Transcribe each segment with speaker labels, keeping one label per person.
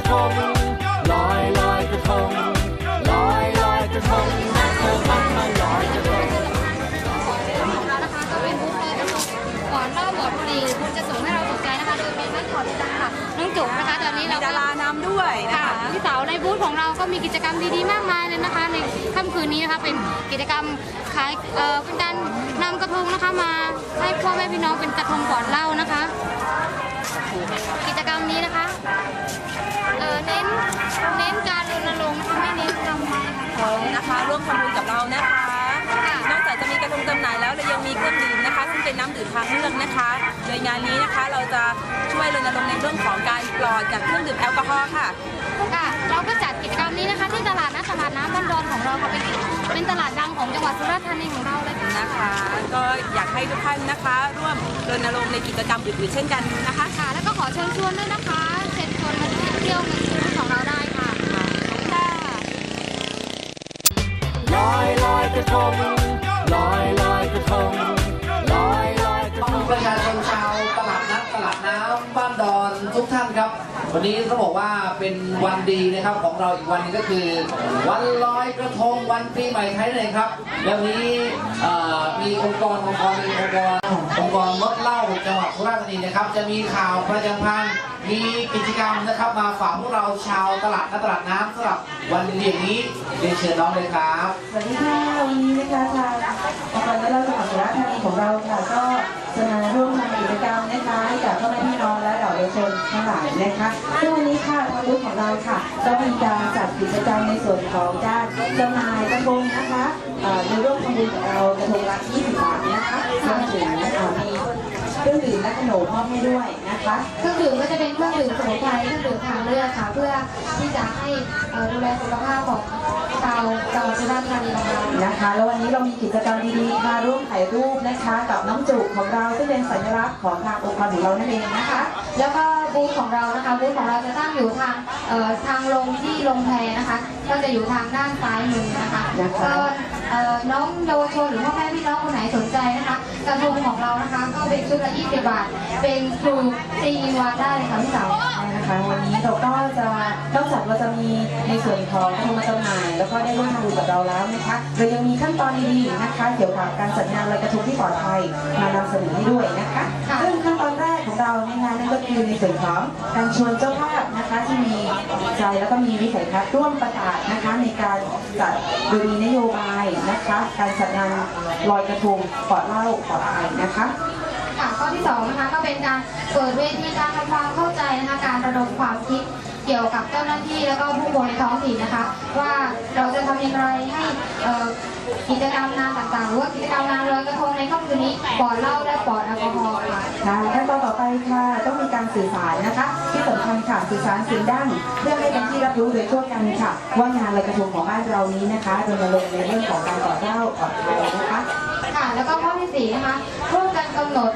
Speaker 1: ระทงลอยลอยกระทงลอยลอยกระทงนะเธอมามาลอยกระทง
Speaker 2: นะคะก็เป็นบูธเลยนะคะก่อนเล่าบทบุรีคุณจะส่งให้เราถูกใจนะคะโดยเป็นนักขอดจังค่ะน้องจุ๋มนะคะตอนนี้เรา
Speaker 3: ดารานำด้วยนะ
Speaker 2: ค่ะ
Speaker 3: คะ
Speaker 2: พี่เต๋าในบูธของเราก็มีกิจกรรมดีๆมากมายเลยนะคะ ในค่ำคืนนี้นะคะเป็นกิจกรรมขายเอ่อเป็นการนำกระทงนะคะมาให้พ่อแม่พี่น้องเป็นกระทงก่อนเล่านะคะ กิจกรรมนี้นะคะ เป็
Speaker 3: นน้ำดื่มทางเลือกนะคะโดยงานนี้นะคะเราจะช่วยรณรงค์ในเรื่องของการปลอดจากเครื่องดื่มแอลกอฮอล์ค่ะ
Speaker 2: ค่ะ เราก็จัดกิจกรรมนี้นะคะ ที่ตลาดนัดตลาดน้ำบ้านดอนของเราค่ะเป็นเป็นตลาดดังของจังหวัดสุราษฎร์ธานีของเราเลยค่ะ
Speaker 3: นะคะ ก็อยากให้ทุกท่านนะคะ ร่วมรณรงค์ในกิจกรรมอื่นๆเช่นกันนะคะ
Speaker 2: ค่ะ แล้วก็ขอเชิญชวนด้วยนะคะเชิญชวนมาเที่ยวเมืองสุราษฎร์ของเราได้ค่ะค่ะ
Speaker 1: ลอยลอยกระทง
Speaker 4: วันนี้ต้องบอกว่าเป็นวันดีนะครับของเราอีกวันนึงก็คือ วันลอยกระทงวันปีใหม่ไทยเองครับแล้ววันนี้เอ่อมีองค์กรองค์กรหนึ่งองค์กรองค์กรงดเหล้าจังหวัดสุราษฎร์ธานีนะครับ จะมีข่าวประจำพันธ์มีกิจกรรมนะครับมาฝากพวกเราชาวตลาดนัดตลาดน้ำสำหรับวันดีอย่างนี้เรียนเชิญน้องเลยครับ
Speaker 5: สวัสดีค่ะวันนี้นะคะทางองค์กรและเราจังหวัดสุราษฎร์ธานีของเราค่ะก็จะมาร่วมทำกิจกรรมนะคะกับพ่อแม่พี่น้อง ยาวชนทั้งหลายนะคะซึ่งวันนี้ค่ะทางบูธของเราค่ะก็มีการจัดกิจกรรมในส่วนของการจำหน่ายกระทงนะคะในร่วมทำบุญกับเรากระทงละ20บาทนะคะรวมถึงมีเครื่องดื่มและขนมมอบให้ด้วยนะคะ
Speaker 2: เครื่องดื่มก็จะเป็นเครื่องดื่มสมุนไพร ที่จะให้เอ่อดูแลสุขภาพของชาวจังหวัดสุราษฎร์ธานีของเรา
Speaker 5: นะคะ แล้ววันนี้เรามีกิจกรรมดีๆค่ะร่วมถ่ายรูปนะคะกับน้องจุกของเราซึ่งเป็นสัญลักษณ์ของทางองค์กรของเรานั่นเองนะคะ
Speaker 2: แล้วก็บูธของเรานะคะบูธของเราจะตั้งอยู่ทางเอ่อทางลงที่ลงแพนะคะ ก็จะอยู่ทางด้านซ้ายมือนะคะ
Speaker 5: นะคะ
Speaker 2: ก็เอ่อน้องเยาวชนหรือพ่อแม่พี่น้องคนไหนสนใจนะคะกระทงของเรานะคะ ก็เป็นชุดละ20บาท เป็นครูตีวันได้เลยค่ะพี่สาว
Speaker 5: นะคะ ส่วนของกระทงมาจำหน่ายแล้วก็ได้ร่วมทำบุญกับเราแล้วนะคะเรายังมีขั้นตอนดีๆนะคะ เกี่ยวกับการจัดงานลอยกระทงที่ปลอดภัยมานำเสนอให้ด้วยนะคะ
Speaker 2: ค่ะ
Speaker 5: ซึ่งขั้นตอนแรกของเราในงานนั่นก็คือในส่วนของการชวนเจ้าภาพนะคะที่มีใจแล้วก็มีวิสัยทัศน์ร่วมประกาศนะคะในการจัดโดยมีนโยบายนะคะ การจัดงานลอยกระทงปลอดเหล้าปลอดภัยนะคะ
Speaker 2: ค่ะข้อที่สองนะคะก็เป็นการเปิดเวทีการทำความเข้าใจนะคะการระดมความคิดเกี่ยวกับเจ้าหน้าที่แล้วก็ผู้บริท้องถิ่นนะคะ ว่าเราจะทำอย่างไรให้เอ่อกิจกรรมงานต่างๆหรือว่ากิจกรรมงานลอยกระทงในค่ำคืนนี้ปลอดเหล้าและปลอดแอลกอฮอล์ค่ะ
Speaker 5: ค่ะขั้นตอนต่อไปค่ะต้องมีการสื่อสารนะคะ ที่สำคัญค่ะสื่อสารเสียงดังเพื่อให้เป็นที่รับรู้โดยทั่วกันค่ะ ว่างานลอยกระทงของบ้านเรานี้นะคะรณรงค์ในเรื่องของการต่อเหล้าปลอดภัยนะคะ
Speaker 2: ค่ะแล้วก็ข้อที่สี่นะคะร่วมกันกำหนด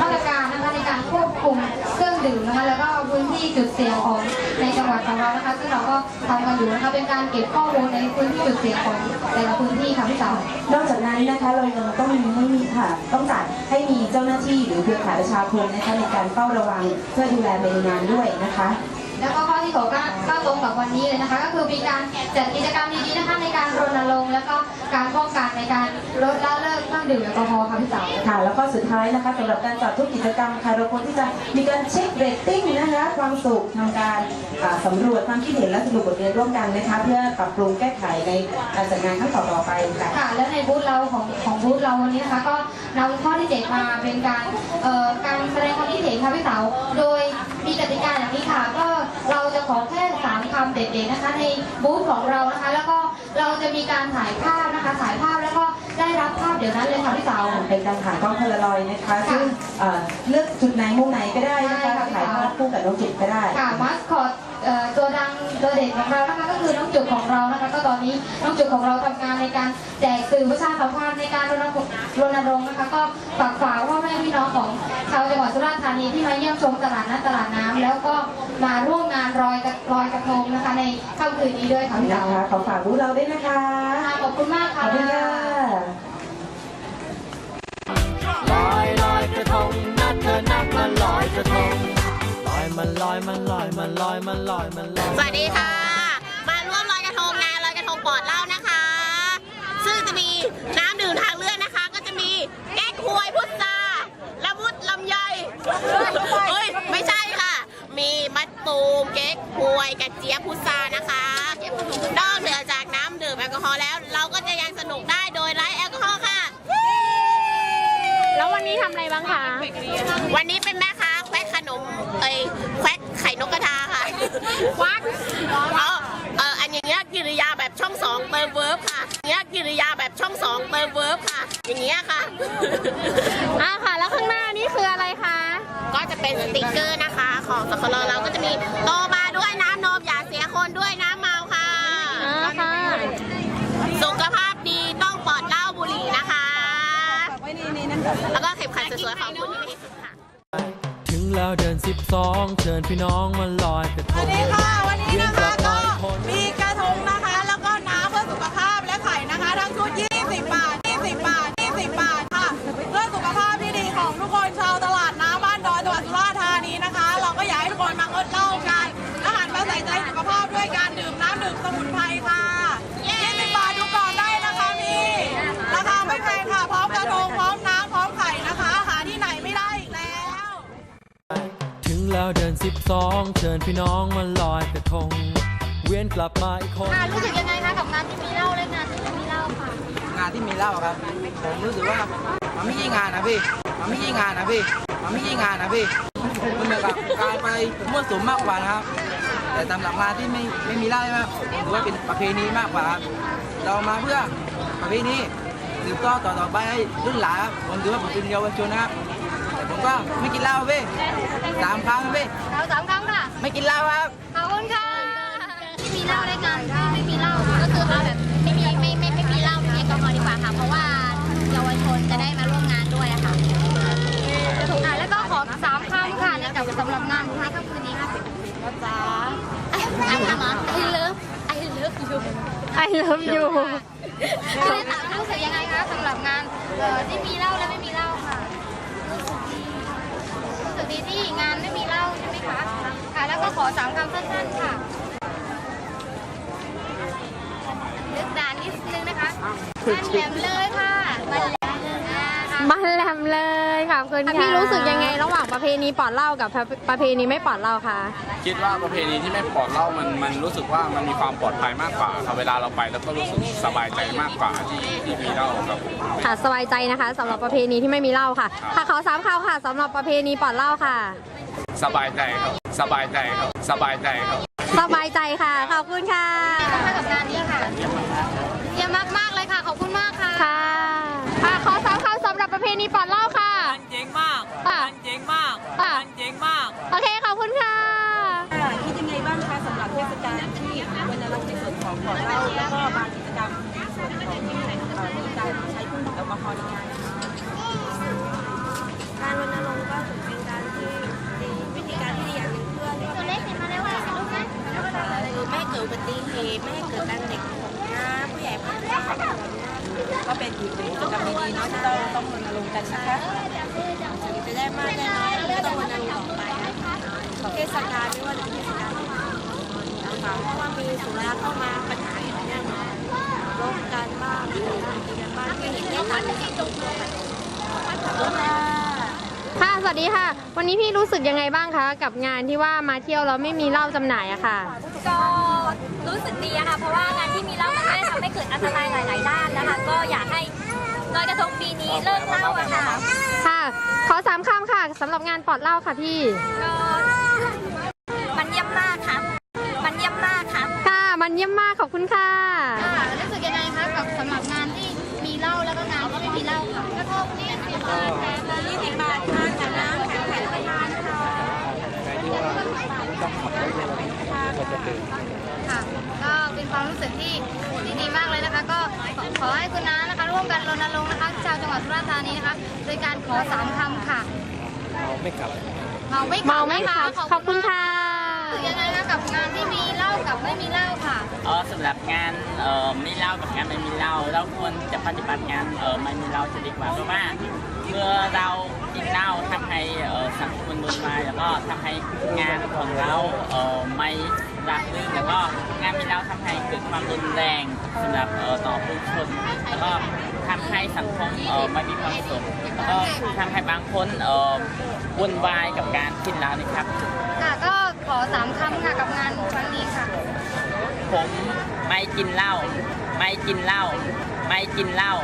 Speaker 2: มาตรการนะคะใน การควบคุมเครื่องดื่มนะคะแล้วก็พื้นที่จุดเสี่ยงของในจังหวัดของเรานะคะซึ่งเราก็ทำกันอยู่นะคะเป็นการเก็บข้อมูลในพื้นที่จุดเสี่ยงของแต่ละพื้นที่ค่ะพี่สาว
Speaker 5: นอกจากนั้นนะคะเรายังต้องมีให้มีค่ะ ต้องจัดให้มีเจ้าหน้าที่หรือเครือข่ายประชาชนนะคะในการเฝ้าระวังเพื่อดูแลในงานด้วยนะคะ
Speaker 2: แล้วก็ข้อที่หกก็ก็ตรงกับวันนี้เลยนะคะ ก็คือมีการจัดกิจกรรมดีๆนะคะในการรณรงค์แล้วก็การป้องกันในการลดละเลิกเครื่องดื่มแอลกอฮอล์ค่ะพี่สาว
Speaker 5: ค่ะแล้วก็สุดท้ายนะคะสำหรับการจัดทุกกิจกรรมค่ะเราควรที่จะมีการเช็คเรตติ้งนะคะความสุขทำการอ่าสำรวจความคิดเห็นและสรุปบทเรียนร่วมกันนะคะ เพื่อปรับปรุงแก้ไขในการจัดงานครั้งต่อๆไปค่ะ
Speaker 2: ค่ะแล้วในบูธเราของของบูธเราวันนี้นะคะก็นำข้อที่เจ็ดมาเป็นการเอ่อการแสดงความคิดเห็นค่ะพี่สาวโดย มีกติกาอย่างนี้ค่ะ ก็เราจะขอแค่สามคำเด็ดๆนะคะ ในบูธของเรานะคะ แล้วก็เราจะมีการถ่ายภาพนะคะถ่ายภาพแล้วก็ได้รับภาพเดี๋ยวนั้นเลยค่ะพี่สาว
Speaker 5: เป็นการถ่ายกล้องโพลารอยด์นะคะ
Speaker 2: ค่ะ
Speaker 5: ซึ่งเอ่อเลือกจุดไหนมุมไหนก็ได้นะ
Speaker 2: ใช่
Speaker 5: คะ
Speaker 2: ค่ะ
Speaker 5: ถ่ายภาพคู่กับน้องจุดก็ได้
Speaker 2: ค่ะมาสคอตเอ่อตัวดังตัวเด็ดของเรานะคะก็ คือน้องจุกของเรานะคะก็ตอนนี้น้องจุกของเราทำงานในการแจกสื่อประชาสัมพันธ์ในการรณรงค์รณรงค์นะคะก็ฝากฝากพ่อแม่พี่น้องของชาวจังหวัดสุราษฎร์ธานีที่มาเยี่ยมชมตลาดนัดตลาดน้ำแล้วก็มาร่วมงานลอยกระลอยกระทงนะคะในค่ำคืนนี้ด้วยค่ะพี่
Speaker 5: นะ
Speaker 2: สาว
Speaker 5: คะขอฝากบูธเราด้วยนะคะ
Speaker 2: ค่ะขอบคุณมาก
Speaker 5: ข
Speaker 2: ค่ะ
Speaker 5: อบคุณค่ะ
Speaker 1: ลอยลอยกระทงนัดเธอนักมาลอยกระทงลอยมันลอยมันลอยมันลอยมันลอยมันลอย
Speaker 6: สวัสดีค่ะ ปลอดเหล้านะคะ ซึ่งจะมีน้ำดื่มทางเลือกนะคะ ก็จะมีแก้ควยพุทราละมุดลำไยเฮ้ยไม่ใช่ค่ะ มีมัดตูมเก๊กควยกระเจี๊ยบพุทรานะคะนอกเหนือจากน้ำดื่มแอลกอฮอล์แล้ว เราก็จะยังสนุกได้โดยไร้แอลกอฮอล์ค่ะ
Speaker 7: แล้ววันนี้ทำอะไรบ้างคะ
Speaker 6: วันนี้เป็นแม่ค้าแควกขนมเอ้ยแควกไข่นกกระทาค่ะควักเอาเอออันอย่างเงี้ยกิริยาแบบช่ องสองเติมเวิร์บค่ะอย่างเงี้ยกิริยาแบบช่องสองเติมเวิร์บค่ะ อย่างเงี้ยค่ะ
Speaker 7: อ่าค่ะ แล้วข้างหน้านี่คืออะไรคะ
Speaker 6: ก็จะเป็นสติกเกอร์นะคะ ของสคลเราก็จะมีโตมาด้วยน้ำนมอย่าเสียคนด้วยน้ำเมาค่ะ
Speaker 7: อ่าค่ะ
Speaker 6: สุขภาพดีต้องปลอดเหล้าบุหรี่นะคะ แล้วก็เข็มขัดสวยๆของคุณที่สุดค่ะ
Speaker 1: ถึงแล้วเดิน12เชิญพี่น้องมาลอยกระท เดิน12เชิญพี่น้องมาลอยกระทง เวียนกลับมาอีกคน
Speaker 2: ค่ะรู้สึกยังไงคะกับงานที่มีเหล้าและงานที่ไม่มีเหล้าค่ะ
Speaker 8: งานที่มีเหล้าครับ ผมรู้สึกว่ามันไม่ใช่งานนะพี่ มันไม่ใช่งานนะพี่ มันไม่ใช่งานนะพี่ มันเหมือนกับการไปมั่วสุมมากกว่านะครับ แต่สำหรับงานที่ไม่ไม่มีเหล้าใช่ไหมผมถือว่าเป็นประเพณีมากกว่าครับเรามาเพื่อประเพณีสืบทอดต่อต่อไปให้รุ่นหลานครับผมถือว่าผมเป็นเยาวชนนะครับ แต่ผมก็ไม่กินเหล้าพี่สามครั้งพี่
Speaker 2: เราสามครั้งค่ะ
Speaker 8: ไม่กินเหล้าครับ
Speaker 2: ขอบคุณค่ะ ที่มีเหล้าและงานที่ไม่มีเหล้าก็คือเอาแบบไม่มีไม่ไม่ไม่มีเหล้าไม่มีแอลกอฮอล์ดีกว่าค่ะ เพราะว่าเยาวชนจะได้มาร่วมงานด้วยอะค่ะอะ แล้วก็ขอสามคำค่ะในกับสำหรับงานท้ายค่ำคืนนี้ค่ะจ้าไอ้คำเหรอ I love I love you
Speaker 7: I love you
Speaker 2: ไม่ได้ถามรู้สึกยังไงคะสำหรับงานเอ่อที่มีเหล้าและไม่มีเหล้า ค่ะรู้สึกดีรู้สึกดีที่งานไม่มีเหล้าใช่ไหมคะค่ะแล้วก็ขอสามคำสั้นๆค่ะลึกดานนิดนึงนะคะมันแหลมเลยค่ะมันแหลมเลยค่ะ
Speaker 7: มันแหลม เลยขอบคุณค่ะพี่รู้สึกยังไงระหว่างประเพณีปลอดเหล้ากับประเพณีไม่ปลอดเหล้าคะ
Speaker 9: คิดว่าประเพณีที่ไม่ปลอดเหล้ามันมันรู้สึกว่ามันมีความปลอดภัยมากกว่าครับเวลาเราไปแล้วก็รู้สึกสบายใจมากกว่าที่ที่มีเหล้าครับ
Speaker 7: ค่ะสบายใจนะคะสำหรับประเพณีที่ไม่มีเหล้าค่ะค่ะขอสามคำค่ะสำหรับประเพณีปลอดเหล้าค่ะ
Speaker 9: สบายใจครับสบายใจครับสบายใจครับ
Speaker 7: สบายใจค่ะขอบคุณค่ะ
Speaker 2: ค่ะกับงานนี้ค่ะเยี่ยมมากๆเลยค่ะขอบคุณมากค่ะ
Speaker 7: ค่ะค่ะขอสามคำสำหรับประเพณีปลอดเหล้าค่ะ
Speaker 3: เจ๋งมาก
Speaker 7: ค่ะ
Speaker 3: เจ๋งมาก
Speaker 7: ค่ะ
Speaker 3: เจ๋งมาก
Speaker 7: โอเคขอบคุณค่ะ
Speaker 5: คิดยังไงบ้างคะสำหรับเทศกาลที่วันรักษ์ในส่วน ของปอดเหล้าแล้วก็บางกิจกรรมในส่วนของเอ่อมีการใช้เครื่องดื่มแอลกอฮอล์ในงาน
Speaker 6: การรณรงค์ก็ถือเป็นการที่ดีวิธีการที่ดีอย่างหนึ่งเพื่อที่
Speaker 2: ตัวเล็กเห็นมาแล้วว่าลูกนะ
Speaker 6: ไม่ให้เกิดอุบัติเหตุไม่ให้เกิดการเด็กตกน้ำผู้ใหญ่พลาด
Speaker 5: ก็เป็นอีกหนึ่งกิจกรรมดีๆเนาะที่เราต้องรณรงค์กันนะคะ
Speaker 6: จะได้มากได้น้อยก็ต้องรณรงค์ต่อไปเทศกาลไม่ว่าจะเทศกาล คะเพราะว่ามีสุราเข้ามาปัญหาอย่างนี้นะโรคการบ้างตีกันบ้างไม่เห็นได้ทันที่ตรงตัวกัน
Speaker 7: ค่ะ สวัสดีค่ะ วันนี้พี่รู้สึกยังไงบ้างคะ กับงานที่ว่ามาเที่ยวแล้วไม่มีเหล้าจำหน่ายอะค่ะ
Speaker 10: ก็รู้สึกดีอะค่ะ เพราะว่างานที่มีเหล้ามันไม่ได้ทำให้เกิดอันตรายหลาย ๆ ด้านนะคะ ก็อยากให้ลอยกระทงปีนี้เลิกเหล้าอะค่ะ
Speaker 7: ค่ะ ขอสามคำค่ะสำหรับงานปลอดเหล้าค่ะพี่
Speaker 10: ก็ ค่ะมันเยี่ยมมาก
Speaker 7: ขอบคุณค่ะ
Speaker 2: ค่ะรู้สึกยังไงคะกับสำหรับงานที่มีเหล้าแล้วก็งานที่ไม่มีเหล้าค่ะกระทงนี่สิบบาทแถมละยี่สิบบาทค่ะแถมน้ำแถมไข่ประทานค่ะค่ะก็เป็นความรู้สึกที่ที่ดีมากเลยนะคะ ก็ขอขอให้คุณน้านะคะ ร่วมกันรณรงค์นะคะชาวจังหวัดสุราษฎร์ธานีนะคะโดยการขอสามคำค่ะเมาไม่ขับเมาไม่ขับ
Speaker 7: เมาไม่ขับ
Speaker 2: นะคะ
Speaker 7: ขอบคุณค่ะ
Speaker 2: รู้ สึกยังไงคะกับงานที่มีเหล้ากับไม่มีเหล้าค่ะ
Speaker 11: เออสำหรับงานเอ่อมีเหล้ากับงานไม่มีเหล้าเราควรจะปฏิบัติงานเอ่อไม่มีเหล้าจะดีกว่าเพราะว่าเมื่อเรากินเหล้าทำให้เอ่อสังคมมันวุ่นวายแล้วก็ทำให้งานของเราเอ่อไม่ราบรื่นแล้วก็งานมีเหล้าทำให้เกิดความรุนแรงสำหรับเอ่อต่อผู้ชนแล้วก็ทำให้สังคมเอ่อไม่มีความสุขแล้วก็ทำให้บางคนเอ่อวุ่นวายกับการกินเหล้านี่ครับ
Speaker 2: สามคำค่ะกับงานครั้งนี้ค่ะ
Speaker 11: ผมไม่กินเหล้าไม่กินเหล้าไม่กินเหล้า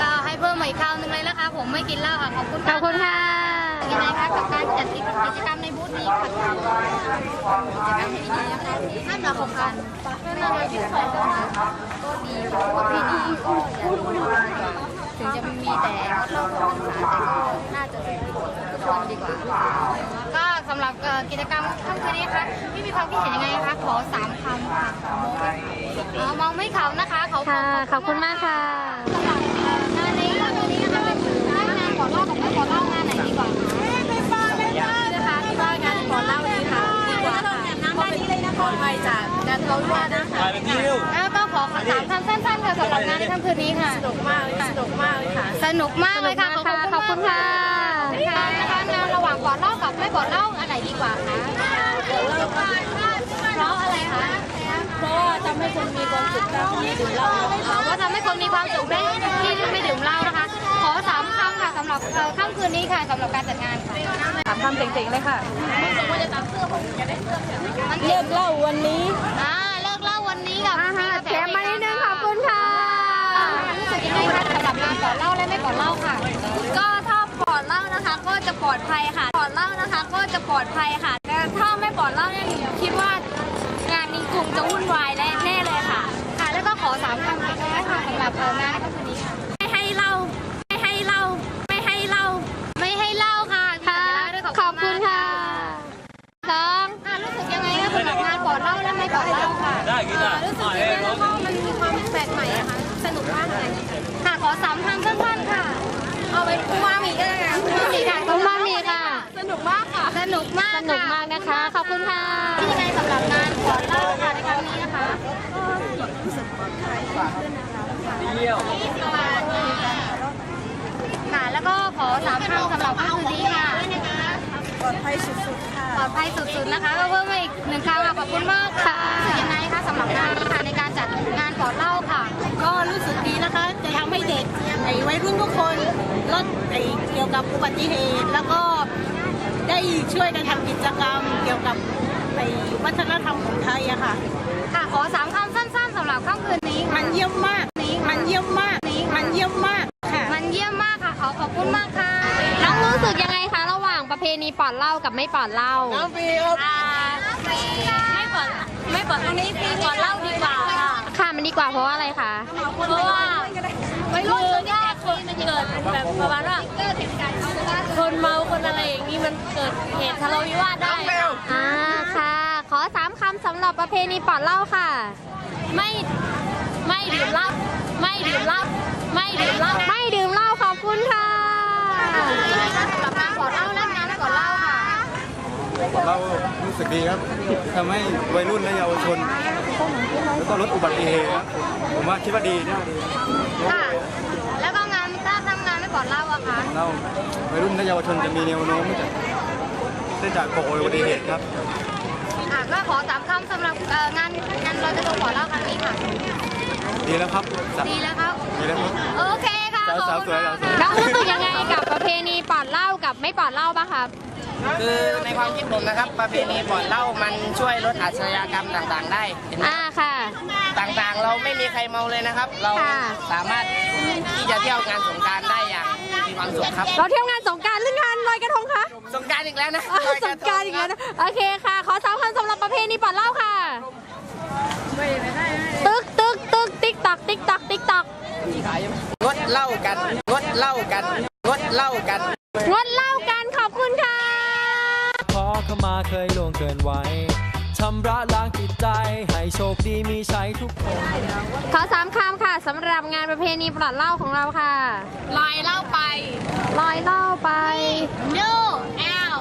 Speaker 2: ก็ให้เพิ่มมาอีกคราวหนึงเลยนะคะ ผมไม่กินเหล้าค่ะ ขอบคุณ
Speaker 7: ขอบคุณค่ะ
Speaker 2: ยังไงคะกับการจัดกิจกรรมในบูธนี้ค่ะกิจกรรมที่ดีนะคะห้ามละของกันไม่ว่าจะอยู่ใครก็มาก็ดีค่ะประเพณีก็อย่าลืมถึงจะมีแต่งดเหล้าของพรรษาแต่ก็น่าจะควรดีกว่าก็สำหรับเอ่อกิจกรรมค่ำคืนนี้นะคะพี่มีความคิดเห็นยังไงคะขอสามคำค่ะอ๋อมองไม่เขานะคะเขา
Speaker 7: ค่ะขอบคุณมากค่ะ
Speaker 2: งานนี้งานนี้นะคะเป็นงานขอเล่ากับไม่ขอเล่างานไหนดีกว่านะคะที่ว่างานขอเล่าดีค่ะดีกว่าค่ะเพ ราะเป็นปลอดภัยจากการทะเลาะวิวาทนะคะแล้วก็ขอสามคำสั้นๆค่ะสำหรับงานในค่ำคืนนี้ค่ะ สนุกมากเลยสนุกมากเลยค่ะ สนุกมากเลยค่ะ
Speaker 7: ขอบคุณค่ะ
Speaker 2: ค่ะนะคะงานระหว่างก่อนเล่ากับไม่ก่อนเล่าอันไหนดีกว่าคะเพราะอะไรคะ
Speaker 12: เพราะว่าทำให้คนมีความสุขการที่ดื่มเหล้า
Speaker 2: อ๋อว่าทำให้คนมีความสุขได้ที่ไม่ดื่มเหล้านะคะขอสามคำค่ะสำหรับเอ่อค่ำคืนนี้ค่ะสำหรับการจัดงานค่ะ
Speaker 12: ถามคำเจ๋งๆเลยค่ะ
Speaker 2: มัน
Speaker 12: เลิกเหล้าวันนี้
Speaker 2: อ่าเลิกเหล้าวันนี้กับ
Speaker 7: อ่าฮะแถมมานิดนึงขอบคุณค่ะ
Speaker 2: รู้สึกยังไงคะสำหรับงานก่อนเหล้าและไม่ก่อนเหล้าค่ะ
Speaker 10: ก็ถ้าปลอดเหล้านะคะ ก็จะปลอดภัยค่ะปลอดเหล้านะคะ ก็จะปลอดภัยค่ะ แต่ถ้าไม่ปลอดเหล้าเนี่ยคิดว่างานนี้คงจะวุ่นวายแน่ๆเลยค่ะ
Speaker 2: ค่ะ แล้วก็ขอสามคำสุดท้ายค่ะสำหรับเอ่องานในค่ำคืนนี้ค่ะ
Speaker 10: ไม่ให้เหล้าไม่ให้เหล้าไม่ให้เหล้า
Speaker 2: ไม่ให้เหล้าค่ะ
Speaker 7: ค่ะ
Speaker 2: ด้วย
Speaker 7: ขอบคุณค่ะสอง
Speaker 2: อ่ารู้สึกยังไงคะสำหรับงานก่อนเหล้าและไม่ก่อน เหล้าค่ะ
Speaker 10: รู้สึกดีแล้วก็มันมีความแปลกใหม่อะค่ะสนุกมากเลย
Speaker 2: ค่ะขอสามคำสั้นๆค่ะ
Speaker 10: เอาไปคูมามีก็ได้นะ
Speaker 2: คูมามิค่ะ
Speaker 7: คุณมามีค่ะ
Speaker 10: สนุกมากค่ะ
Speaker 2: สนุกมาก
Speaker 7: สนุกมากนะคะ ขอบคุณค่ะ
Speaker 2: ที่ยังไงสำหรับงานก่อนเหล้าค่ะในครั้งนี้นะคะค่ะแล้วก็ขอสามคำสำหรับค่ำคืนนี้ค่ะ
Speaker 12: ปลอดภัยสุดๆค่ะ
Speaker 2: ปลอดภัยสุดๆนะคะก็เพิ่มมาอีกหนึ่งคำค่ะขอบคุณมาก เกี่
Speaker 12: ยวกับอุบัติเหตุ แล้วก็ได้ช่วยกันทำกิจกรรม เกี่ยวกับไอ้วัฒนธรรมของไทยอะค่ะ
Speaker 2: ค่ะ ขอสามคำสั้นๆสำหรับค่ำคืนนี้ค่ะ
Speaker 12: มันเยี่ยมมากมันเยี่ยมมากมันเยี่ยมมากค่ะ
Speaker 2: มันเยี่ยมมากค่ะ ขอขอบคุณมากค่ะ
Speaker 7: น้องรู้สึกยังไงคะระหว่างประเพณีปลอดเหล้ากับไม่ปลอดเหล้า
Speaker 12: น้ำฟรีครับ
Speaker 10: อ่าไม่ปลอดไม่ปลอดตรงนี้ปีปลอดเหล้าดีกว่าค่ะ
Speaker 7: ค่ะ มันดีกว่าเพราะว่าอะไรคะ
Speaker 10: เพราะว่าคือถ้าคนมัน เกิดแบบประมาณว่าคนเมาคนอะไรอย่างนี้มันเกิดเหตุทะเลาะวิวาทได้ค่ะ
Speaker 7: อ่าค่ะ ขอสามคำสำหรับประเพณีปลอดเหล้าค่ะ
Speaker 10: ไม่ไม่ดื่มเหล้าไม่ดื่มเหล้าไม่ดื่มเหล้า
Speaker 7: ไม่ดื่มเหล้าขอบคุณค่ะ
Speaker 2: สำหรับงานก่อนเหล้าและงานไม่ก่อนเหล้าค่ะ
Speaker 13: เรารู้สึกดีครับทำให้วัยรุ่นและเยาวชนแล้วก็ลดอุบัติเหตุครับผมว่าคิดว่าดีนะดี
Speaker 2: ค่ะ ก่อนเหล้าอะคะ
Speaker 13: เราวัยรุ่นและเยาวชนจะมีแนวโน้มที่จะได้จากก่ออุบัติเหตุครับ
Speaker 2: ค่ะก็ขอสามคำสำหรับเอ่องานงานลอยกระทงก่อนเหล้าครั้งนี้ค่ะ
Speaker 13: ดีแล้วครับ
Speaker 2: ดีแล้วครับ
Speaker 13: ดีแล้วครับ
Speaker 2: โอเคค่ะ
Speaker 13: สาว
Speaker 2: ขอบ
Speaker 13: สาว
Speaker 2: คุ
Speaker 13: ส
Speaker 2: ณ
Speaker 13: วย
Speaker 2: มาก
Speaker 13: สาวสวย
Speaker 7: น้องรู้สึกยังไงกับประเพณีปลอดเหล้ากับไม่ปลอดเหล้าบ้างครับ
Speaker 8: คือในความคิดผมนะครับ ประเพณีปลอดเหล้ามันช่วยลดอาชญากรรมต่างๆ ได้เห็นไหม
Speaker 7: อ่าค่ะ
Speaker 8: ต่างๆ เราไม่มีใครเมาเลยนะครับ เรา
Speaker 7: ค่ะ
Speaker 8: สามารถที่จะเที่ยวงานสงกรารได้อย่างมีความสุขครับ
Speaker 7: เราเที่ยวงานสงกรารหรืองานลอยกระทงคะ
Speaker 8: สงกรารอีกแล้วนะ
Speaker 7: อ่า
Speaker 8: ลอย
Speaker 7: ส
Speaker 8: ระ
Speaker 7: ง
Speaker 8: ท
Speaker 7: กรารอีกแล้วนะโอเคค่ะ ขอสามคำสำหรับประเพณีปลอดเหล้าค่ะ ตึกตึกตึกติ๊กตอกติ๊กตอกติ๊กตอก
Speaker 8: งดเหล้ากันงดเหล้ากันงดเหล้ากัน
Speaker 1: มาเคยล่วงเกินไว้ชำระล้างจิตใจ ให้โชคดีมีชัยทุกคน
Speaker 7: ขอสามคำค่ะสำหรับงานประเพณีปลอดเหล้าของเราค่ะ
Speaker 10: ลอยเหล้าไป
Speaker 7: ลอยเหล้าไป
Speaker 10: no L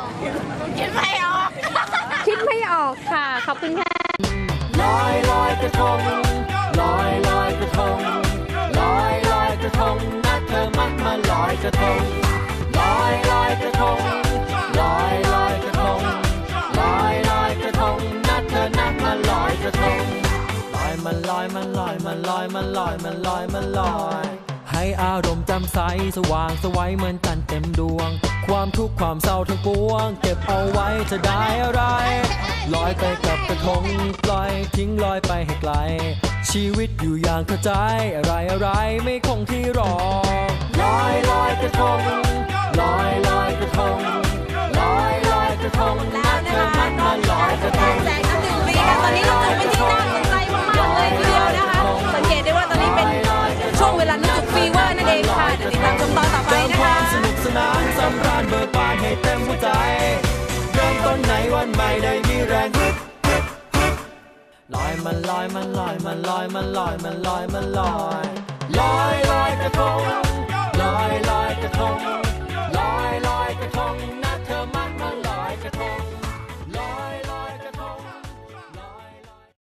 Speaker 10: คิดไม่ออก
Speaker 7: คิดไม่ออกค่ะ ขอบคุณค่ะ
Speaker 1: ลอยลอยกระทง ลอยลอยกระทง ลอยลอยกระทงนัดเธอมักมาลอยกระทง ลอยลอย มันลอยมันลอยมันลอยมันลอย ให้อารมณ์แจำใสสว่างสวัยเหมือนจันทร์เต็มดวง ความทุกข์ความเศร้าทั้งปวง เก็บเอาไว้จะได้อะไร ลอยไปกับกระทงปล่อยทิ้งลอยไปให้ไกล ชีวิตอยู่อย่างเข้าใจอะไรอะไรไม่คงที่รอลอยลอยกระทงลอยลอยกระทงลอยลอยกระทงนะเธอมันมาลอยกระทง
Speaker 3: แจกน้ำดื่มฟรีค่ะตอนนี้เราจุด ได้มีแรงลอยมันลอยมันลอ
Speaker 1: ยมั
Speaker 3: น
Speaker 1: ลอยมันลอยมันลอยมันลอยลอยลอยกระทงลอยลอยกระทงลอยลอยกระทง